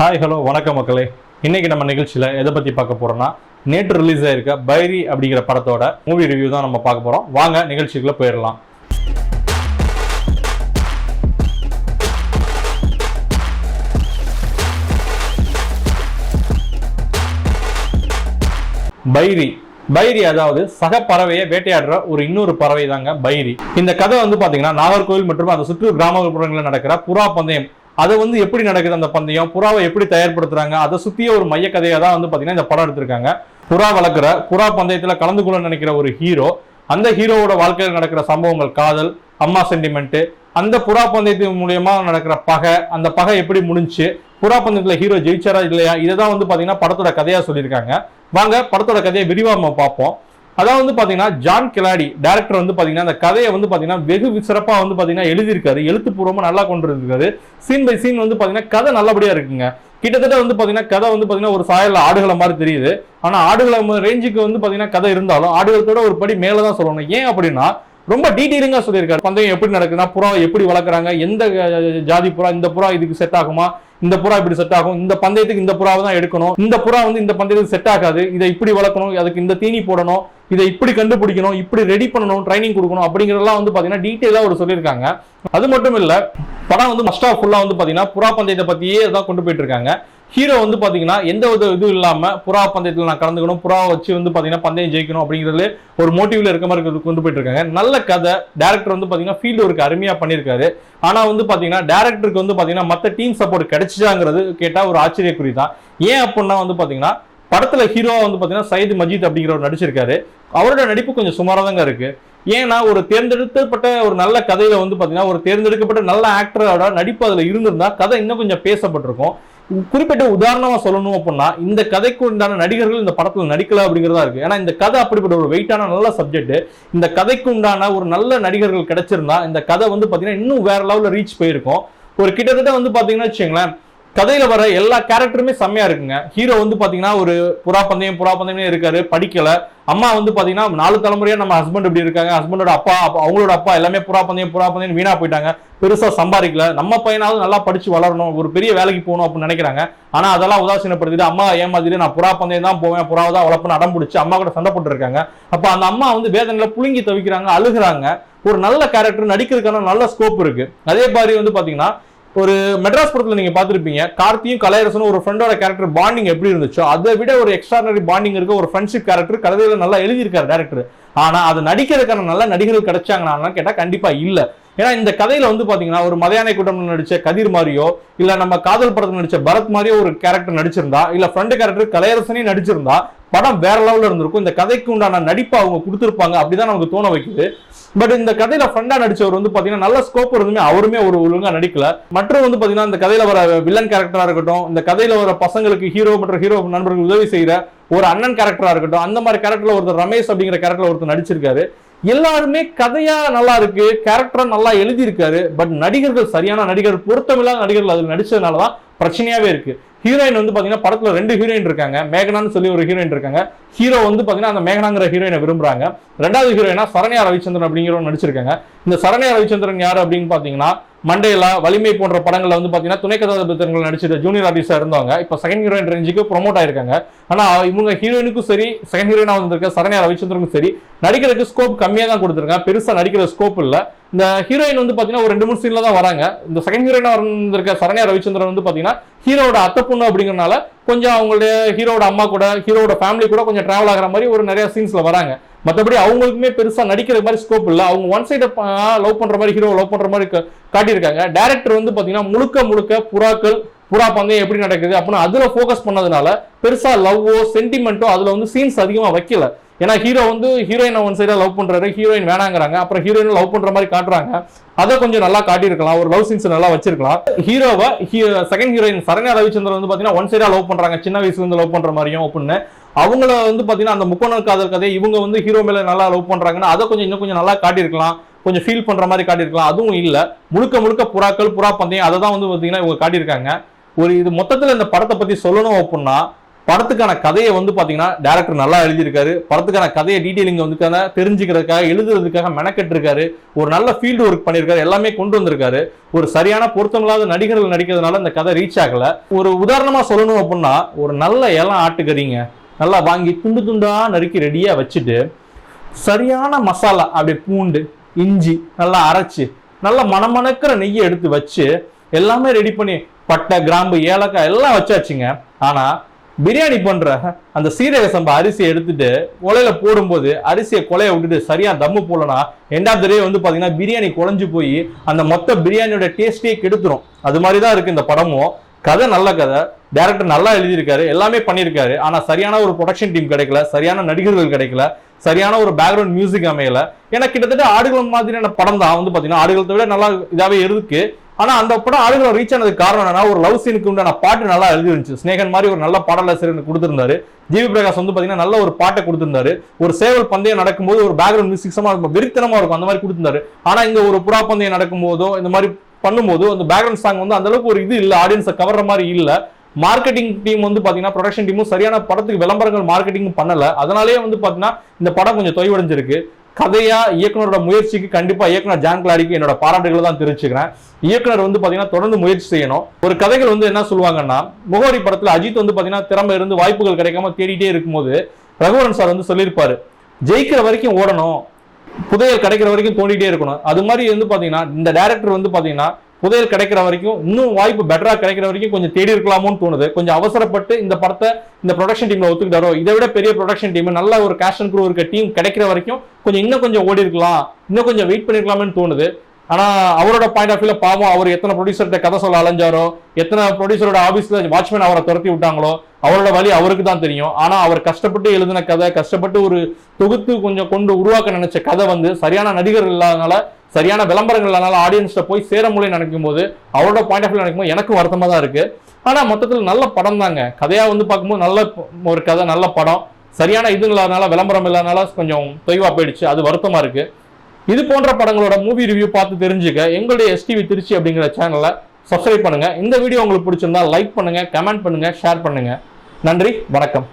Hi hello வணக்கம் மக்களே. இன்னைக்கு நம்ம நிகழ்ச்சியில் எதை பற்றி பார்க்க போகிறோம்னா நேற்று ரிலீஸ் ஆயிருக்க பைரி அப்படிங்கிற படத்தோட மூவி ரிவ்யூ தான் நம்ம பார்க்க போகிறோம் வாங்க நிகழ்ச்சிக்குள்ளே போயிடலாம். பைரி பைரி அதாவது சக பறவையை வேட்டையாடுற ஒரு இன்னொரு பறவை தாங்க பைரி இந்த கதை வந்து பாத்தீங்கன்னா நாகர்கோவில் மற்றும் அந்த சுற்று கிராமப்புறங்களில் நடக்கிற புறா பந்தயம் அது வந்து எப்படி நடக்குது அந்த பந்தயம்? புறாவை எப்படி தயார்படுத்துறாங்க? அதை சுத்திய ஒரு மைய கதையா தான் வந்து பாத்தீங்கன்னா இந்த படம் எடுத்திருக்காங்க. புறா வளர்க்குற புறா பந்தயத்துல கலந்து கொள்ள நினைக்கிற ஒரு ஹீரோ அந்த ஹீரோவோட வாழ்க்கையில் நடக்கிற சம்பவங்கள் காதல் அம்மா சென்டிமெண்ட்டு அந்த புறா பந்தயத்தின் மூலியமா நடக்கிற பகை அந்த பகை எப்படி முடிஞ்சு புறா பந்தயத்தில் ஹீரோ ஜெயிச்சாரா இல்லையா? இதை தான் வந்து பார்த்தீங்கன்னா படத்தோட கதையாக சொல்லியிருக்காங்க. வாங்க படத்தோட கதையை விரிவாக நம்ம பார்ப்போம். அதாவது வந்து பார்த்தீங்கன்னா ஜான் கிலாடி டேரக்டர் வந்து பார்த்தீங்கன்னா அந்த கதையை வந்து பார்த்தீங்கன்னா வெகு சிறப்பாக வந்து பார்த்தீங்கன்னா எழுதியிருக்காரு. எழுத்துப்பூர்வமாக நல்லா கொண்டு இருக்காரு சீன் பை சீன் வந்து பார்த்தீங்கன்னா கதை நல்லபடியாக இருக்குங்க. கிட்டத்தட்ட வந்து பார்த்தீங்கன்னா கதை வந்து பார்த்தீங்கன்னா ஒரு சாயலில் ஆடுகள மாதிரி தெரியுது. ஆனால் ஆடுகள ரேஞ்சுக்கு வந்து பார்த்தீங்கன்னா கதை இருந்தாலும் ஆடுகளத்தோட ஒரு படி மேலே தான் சொல்லணும். ஏன் அப்படின்னா ரொம்ப டீட்டெயிலிங்காக சொல்லியிருக்காரு. பந்தயம் எப்படி நடக்குதுன்னா புறா எப்படி வளர்க்குறாங்க எந்த ஜாதி புறா இந்த புறா இதுக்கு செட் ஆகுமா? இந்த புறா இப்படி செட் ஆகும். இந்த பந்தயத்துக்கு இந்த புறாவை தான் எடுக்கணும். இந்த புறா வந்து இந்த பந்தயத்துக்கு செட் ஆகாது. இதை இப்படி வளர்க்கணும். அதுக்கு இந்த தீனி போடணும். இதை இப்படி கண்டுபிடிக்கணும். இப்படி ரெடி பண்ணணும். ட்ரைனிங் கொடுக்கணும். அப்படிங்கிறதெல்லாம் வந்து பாத்தீங்கன்னா டீட்டெயிலாக ஒரு சொல்லியிருக்காங்க. அது மட்டும் இல்ல படம் வந்து மஸ்டா ஃபுல்லா வந்து பாத்தீங்கன்னா புறா பந்தயத்தை பத்தியே தான் கொண்டு போயிட்டு இருக்காங்க. ஹீரோ வந்து பார்த்தீங்கன்னா எந்த ஒரு இதுவும் இல்லாமல் புறா பந்தயத்தில் நான் கலந்துக்கணும். புறா வச்சு வந்து பார்த்தீங்கன்னா பந்தயம் ஜெயிக்கணும் அப்படிங்கிறதுல ஒரு மோட்டிவ்ல இருக்க மாதிரி கொண்டு- கொண்டு போயிட்டு இருக்காங்க. நல்ல கதை. டேரக்டர் வந்து பார்த்தீங்கன்னா ஃபீல்டு ஒர்க் அருமையாக பண்ணியிருக்காரு. ஆனால் வந்து பார்த்தீங்கன்னா டேரக்டருக்கு வந்து பார்த்தீங்கன்னா மற்ற டீம் சப்போர்ட் கிடைச்சிச்சாங்கிறது கேட்டால் ஒரு ஆச்சரியக்குறி தான். ஏன் அப்படின்னா வந்து பார்த்தீங்கன்னா படத்துல ஹீரோவா வந்து பார்த்தீங்கன்னா சயீத் மஜீத் அப்படிங்கிறவர் நடிச்சிருக்காரு. அவரோட நடிப்பு கொஞ்சம் சுமாராக தாங்க இருக்கு. ஏன்னா ஒரு தேர்ந்தெடுக்கப்பட்ட ஒரு நல்ல கதையில வந்து பார்த்தீங்கன்னா ஒரு தேர்ந்தெடுக்கப்பட்ட நல்ல ஆக்டரோட நடிப்பு அதில் இருந்திருந்தா கதை இன்னும் கொஞ்சம் பேசப்பட்டிருக்கும். குறிப்பிட்ட உதாரணமா சொல்லணும் அப்படின்னா இந்த கதைக்கு உண்டான நடிகர்கள் இந்த படத்துல நடிக்கல அப்படிங்கிறதா இருக்கு. ஏன்னா இந்த கதை அப்படிப்பட்ட ஒரு வெயிட்டான நல்ல சப்ஜெக்ட் இந்த கதைக்கு உண்டான ஒரு நல்ல நடிகர்கள் கிடைச்சிருந்தா இந்த கதை வந்து பாத்தீங்கன்னா இன்னும் வேற லெவல்ல ரீச் போயிருக்கும். ஒரு கிட்டத்தட்ட வந்து பாத்தீங்கன்னா வச்சுங்களேன் கதையில வர எல்லா கேரக்டருமே செம்மையா இருக்குங்க. ஹீரோ வந்து பாத்தீங்கன்னா ஒரு புறா பந்தயம் புறா பந்தயம் இருக்காரு படிக்கல. அம்மா வந்து பாத்தீங்கன்னா நாலு தலைமுறையா நம்ம ஹஸ்பண்ட் இப்படி இருக்காங்க. ஹஸ்பண்டோட அப்பா அப்பா- அவங்களோட அப்பா எல்லாமே புறா பந்தயம் புறா பந்தயம் வீணா போயிட்டாங்க. பெருசா சம்பாதிக்கல. நம்ம பையனாவது நல்லா படிச்சு வளரணும். ஒரு பெரிய வேலைக்கு போகணும் அப்படின்னு நினைக்கிறாங்க. ஆனா அதெல்லாம் உதாசீனப்படுத்திட்டு அம்மா ஏமாத்திட்டு நான் புறா பந்தயம் தான் போவேன். புறாவை தான் வளர்ப்புன்னு அடம் பிடிச்சி அம்மா கூட சண்டை போட்டு இருக்காங்க அப்ப அந்த அம்மா வந்து வேதனையில புழுங்கி தவிக்கிறாங்க அழுகுறாங்க. ஒரு நல்ல கேரக்டர் நடிக்கிறதுக்கான நல்ல ஸ்கோப் இருக்கு. அதே மாதிரி வந்து பாத்தீங்கன்னா ஒரு மெட்ராஸ் படத்தில் நீங்கள் பார்த்துருப்பீங்க. கார்த்தியும் கலையரசனும் ஒரு ஃப்ரெண்டோட கேரக்டர் பாண்டிங் எப்படி இருந்துச்சோ அதை விட ஒரு எக்ஸ்ட்ராடனரி பாண்டிங் இருக்க ஒரு ஃப்ரெண்ட்ஷிப் கேரக்டர் கதையில நல்லா எழுதியிருக்காரு டேரக்டர் ஆனால் அது நடிக்கிறதுக்கான நல்ல நடிகர்கள் கிடைச்சாங்கன்னா கேட்டால் கண்டிப்பாக இல்லை. ஏன்னா இந்த கதையில வந்து பாத்தீங்கன்னா ஒரு மதையானை கூட்டம் நடிச்ச கதிர் மாதிரியோ இல்ல நம்ம காதல் படத்தில் நடிச்ச பரத் மாதிரியோ ஒரு கேரக்டர் நடிச்சிருந்தா இல்ல ஃப்ரெண்ட் கேரக்டர் கலையரசனே நடிச்சிருந்தா படம் வேற லெவலில் இருந்திருக்கும். இந்த கதைக்கு உண்டான நடிப்பை அவங்க கொடுத்துருப்பாங்க. அப்படிதான் நமக்கு தோண வைக்குது. பட் இந்த கதையில ஃப்ரெண்டா நடிச்சவர் வந்து பாத்தீங்கன்னா நல்ல ஸ்கோப் இருந்துமே அவருமே ஒரு ஒழுங்கா நடிக்கல. மற்றும் வந்து பாத்தீங்கன்னா இந்த கதையில வர வில்லன் கேரக்டரா இருக்கட்டும் இந்த கதையில வர பசங்களுக்கு ஹீரோ மற்றும் ஹீரோ நண்பர்கள் உதவி செய்யற ஒரு அண்ணன் கேரக்டரா இருக்கட்டும் அந்த மாதிரி கேரக்டர்ல ஒருத்தர் ரமேஷ் அப்படிங்கிற கேரக்டர்ல ஒருத்தர் நடிச்சிருக்காரு. எல்லாருமே கதையா நல்லா இருக்கு கேரக்டரா நல்லா எழுதியிருக்காரு பட் நடிகர்கள் சரியான நடிகர் பொருத்தமில்லாத நடிகர்கள் அதில் நடிச்சதுனாலதான் பிரச்சனையாவே இருக்கு. ஹீரோயின் வந்து பாத்தீங்கன்னா படத்துல ரெண்டு ஹீரோயின் இருக்காங்க. மேகனான்னு சொல்லி ஒரு ஹீரோயின் இருக்காங்க. ஹீரோ வந்து பாத்தீங்கன்னா அந்த மேகனாங்கிற ஹீரோயினை விரும்புறாங்க. ரெண்டாவது ஹீரோயினா சரண்யா ரவிச்சந்திரன் அப்படிங்கிறவங்க நடிச்சிருக்காங்க. இந்த சரண்யா ரவிச்சந்திரன் யாரு அப்படின்னு பாத்தீங்கன்னா மண்டேலா வலிமை போன்ற படங்கள்ல வந்து பாத்தீங்கன்னா துணை கதாபாத்திரங்கள் நடிச்சிருந்த ஜூனியர் ஆர்டிஸ்டா இருந்தவங்க. இப்ப செகண்ட் ஹீரோயின் ரேஞ்சுக்கு ப்ரொமோட் ஆயிருக்காங்க. ஆனா இவங்க ஹீரோயினுக்கும் சரி செகண்ட் ஹீரோயினா வந்திருக்க சரண்யா ரவிச்சந்திரனுக்கும் சரி நடிக்கிறதுக்கு ஸ்கோப் கம்மியா தான் கொடுத்துருக்காங்க. பெருசா நடிக்கிற ஸ்கோப் இல்ல. இந்த ஹீரோயின் வந்து பாத்தீங்கன்னா ஒரு ரெண்டு மூணு சீன்ல தான் வராங்க. இந்த செகண்ட் ஹீரோயினா வந்திருக்க சரண்யா ரவிச்சந்திரன் வந்து பாத்தீங்கன்னா ஹீரோட அத்தை பொண்ணு அப்படிங்கறனால கொஞ்சம் அவங்களுடைய ஹீரோட அம்மா கூட ஹீரோட ஃபேமிலி கூட கொஞ்சம் டிராவல் ஆகிற மாதிரி ஒரு நிறைய சீன்ஸ்ல வராங்க. மற்றபடி அவங்களுக்குமே பெருசா நடிக்கிற மாதிரி ஸ்கோப் இல்லை. அவங்க ஒன் சைடு லவ் பண்ற மாதிரி ஹீரோ லவ் பண்ற மாதிரி காட்டியிருக்காங்க. டேரக்டர் வந்து பாத்தீங்கன்னா முழுக்க முழுக்க புறாக்கள் புறா பந்தயம் எப்படி நடக்குது அப்படின்னு அதுல ஃபோக்கஸ் பண்ணதுனால பெருசா லவ்வோ சென்டிமெண்ட்டோ அதுல வந்து சீன்ஸ் அதிகமா வைக்கல. ஏன்னா ஹீரோ வந்து ஹீரோயினை ஒன் சைடாக லவ் பண்ணுறாரு ஹீரோயின் வேணாங்கிறாங்க. அப்புறம் ஹீரோயின் லவ் பண்ணுற மாதிரி காட்டுறாங்க. அதை கொஞ்சம் நல்லா காட்டியிருக்கலாம். ஒரு லவ் சீன்ஸ் நல்லா வச்சிருக்கலாம். ஹீரோவை செகண்ட் ஹீரோயின் சரண்யா ரவிச்சந்திரன் வந்து பார்த்தீங்கன்னா ஒன் சைடாக லவ் பண்ணுறாங்க சின்ன வயசுலேருந்து லவ் பண்ணுற மாதிரியும் அப்படின்னு. அவங்கள வந்து பார்த்தீங்கன்னா அந்த முக்கோண காதல் கதை இவங்க வந்து ஹீரோ மேலே நல்லா லவ் பண்ணுறாங்கன்னா அதை கொஞ்சம் இன்னும் கொஞ்சம் நல்லா காட்டியிருக்கலாம். கொஞ்சம் ஃபீல் பண்ணுற மாதிரி காட்டியிருக்கலாம். அதுவும் இல்லை. முழுக்க முழுக்க புறாக்கள் புறா பந்தயம் அதை தான் வந்து பார்த்தீங்கன்னா இவங்க காட்டியிருக்காங்க. ஒரு இது மொத்தத்தில் இந்த படத்தை பற்றி சொல்லணும் அப்படின்னா படத்துக்கான கதையை வந்து பார்த்தீங்கன்னா டேரக்டர் நல்லா எழுதியிருக்காரு. படத்துக்கான கதையை டீட்டெயிலிங் வந்து தெரிஞ்சுக்கிறதுக்காக எழுதுறதுக்காக மெனக்கெட்டிருக்காரு. ஒரு நல்ல ஃபீல்டு ஒர்க் பண்ணியிருக்காரு. எல்லாமே கொண்டு வந்திருக்காரு. ஒரு சரியான பொருத்தமில்லாத நடிகர்கள் நடிக்கிறதுனால இந்த கதை ரீச் ஆகல. ஒரு உதாரணமாக சொல்லணும் அப்படின்னா ஒரு நல்ல இளம் ஆட்டுக்கறிங்க நல்லா வாங்கி துண்டு துண்டா நறுக்கி ரெடியாக வச்சுட்டு சரியான மசாலா அப்படியே பூண்டு இஞ்சி நல்லா அரைச்சி நல்லா மணமணக்கிற நெய்யை எடுத்து வச்சு எல்லாமே ரெடி பண்ணி பட்டை கிராம்பு ஏலக்காய் எல்லாம் வச்சாச்சுங்க. ஆனால் பிரியாணி பண்ற அந்த சீரக சம்பா அரிசியை எடுத்துட்டு உலையில போடும்போது அரிசியை கொலையை விட்டுட்டு சரியா தம்மு போடலனா ரெண்டாவது தடவை வந்து பாத்தீங்கன்னா பிரியாணி குழஞ்சு போய் அந்த மொத்த பிரியாணியோட டேஸ்டே கெடுத்துரும். அது மாதிரி தான் இருக்கு இந்த படமும். கதை நல்ல கதை. டேரக்டர் நல்லா எழுதியிருக்காரு. எல்லாமே பண்ணியிருக்காரு. ஆனால் சரியான ஒரு ப்ரொடக்ஷன் டீம் கிடைக்கல. சரியான நடிகர்கள் கிடைக்கல. சரியான ஒரு பேக்ரவுண்ட் மியூசிக் அமையல. ஏன்னா கிட்டத்தட்ட ஆடுகள் மாதிரியான படம் தான் வந்து பார்த்தீங்கன்னா ஆடுகளத்தை விட நல்லா இதாகவே இருக்கு. ஆனா அந்த படம் ஆடுகளம் ரீச் ஆனதுக்கு காரணம் என்னன்னா ஒரு லவ் சீனுக்கு உண்டான பாட்டு நல்லா எழுதி இருந்துச்சு ஸ்னேகன் மாதிரி ஒரு நல்ல பாடலாசிரியர் கொடுத்திருந்தாரு. ஜிவி பிரகாஷ் வந்து பாத்தீங்கன்னா நல்ல ஒரு பாட்டை கொடுத்திருந்தாரு. ஒரு சேவல் பந்தயம் நடக்கும்போது ஒரு பேக்ரவுண்ட் மியூசிக்ஸமா இருக்கும் வெறித்தனமா இருக்கும் அந்த மாதிரி கொடுத்திருந்தாரு. ஆனா இங்க ஒரு புறா பந்தயம் நடக்கும்போதோ இந்த மாதிரி பண்ணும்போது அந்த பேக்ரவுண்ட் சாங் வந்து அந்த அளவுக்கு ஒரு இது இல்ல ஆடியன்ஸை கவர்ற மாதிரி இல்ல. மார்க்கெட்டிங் டீம் வந்து பாத்தீங்கன்னா ப்ரொடக்ஷன் டீமும் சரியான படத்துக்கு விளம்பரங்கள் மார்க்கெட்டிங் பண்ணல. அதனாலேயே வந்து பாத்தீங்கன்னா இந்த படம் கொஞ்சம் தொய்வடைஞ்சிருக்கு. கதையா இயக்குனரோட முயற்சிக்கு கண்டிப்பா இயக்குனர் ஜான் கிளாரிக்கு என்னோட பாராட்டுகளை தான் தெரிவிச்சுக்கிறேன். இயக்குனர் வந்து பாத்தீங்கன்னா தொடர்ந்து முயற்சி செய்யணும். ஒரு கதைகள் வந்து என்ன சொல்லுவாங்கன்னா முகவரி படத்துல அஜித் வந்து பாத்தீங்கன்னா திறமை இருந்து வாய்ப்புகள் கிடைக்காம தேடிட்டே இருக்கும்போது ரகுவரன் சார் வந்து சொல்லியிருப்பாரு ஜெயிக்கிற வரைக்கும் ஓடணும். புதையல் கிடைக்கிற வரைக்கும் தோண்டிட்டே இருக்கணும். அது மாதிரி வந்து பாத்தீங்கன்னா இந்த டேரக்டர் வந்து பாத்தீங்கன்னா புதையல் கிடைக்கிற வரைக்கும் இன்னும் வாய்ப்பு பெட்டரா கிடைக்கிற வரைக்கும் கொஞ்சம் தேடி இருக்கலாமோன்னு தோணுது. கொஞ்சம் அவசரப்பட்டு இந்த படத்தை இந்த ப்ரொடக்ஷன் டீம்ல ஒத்துக்கிட்டாரோ இதை விட பெரிய ப்ரொடக்ஷன் டீம் நல்ல ஒரு கேஷ் அண்ட் க்ரூ இருக்க டீம் கிடைக்கிற வரைக்கும் கொஞ்சம் இன்னும் கொஞ்சம் ஓடி இருக்கலாம் இன்னும் கொஞ்சம் வெயிட் பண்ணிருக்கலாம்னு தோணுது. ஆனா அவரோட பாயிண்ட் ஆஃப் வியூல பாவம் அவர் எத்தனை ப்ரொடியூசர்கிட்ட கதை சொல்ல அலைஞ்சாரோ எத்தனை ப்ரொடியூசரோட ஆபீஸ்ல வாட்ச்மேன் அவரை துரத்தி விட்டாங்களோ அவரோட வழி அவருக்கு தான் தெரியும். ஆனா அவர் கஷ்டப்பட்டு எழுதின கதை கஷ்டப்பட்டு ஒரு தொகுத்து கொஞ்சம் கொண்டு உருவாக்க நினைச்ச கதை வந்து சரியான நடிகர்கள் இல்லாதனால சரியான விளம்பரங்கள் இல்லாதனால ஆடியன்ஸ்ட போய் சேர முடியும் நினைக்கும் போது அவரோட பாயிண்ட் ஆஃப் வியூ நினைக்கும் போது எனக்கும் வருத்தமா தான் இருக்கு. ஆனா மொத்தத்தில் நல்ல படம் தாங்க. கதையா வந்து பார்க்கும்போது நல்ல ஒரு கதை நல்ல படம். சரியான இது இல்லாதனால விளம்பரம் இல்லாதனால கொஞ்சம் தொய்வா போயிடுச்சு. அது வருத்தமா இருக்கு. இது போன்ற படங்களோட மூவி ரிவ்யூ பார்த்து தெரிஞ்சுக்க எங்களுடைய எஸ்டிவி திருச்சி அப்படிங்கிற சேனலை சப்ஸ்கிரைப் பண்ணுங்க. இந்த வீடியோ உங்களுக்கு பிடிச்சிருந்தா லைக் பண்ணுங்க கமெண்ட் பண்ணுங்க ஷேர் பண்ணுங்க. நன்றி வணக்கம்.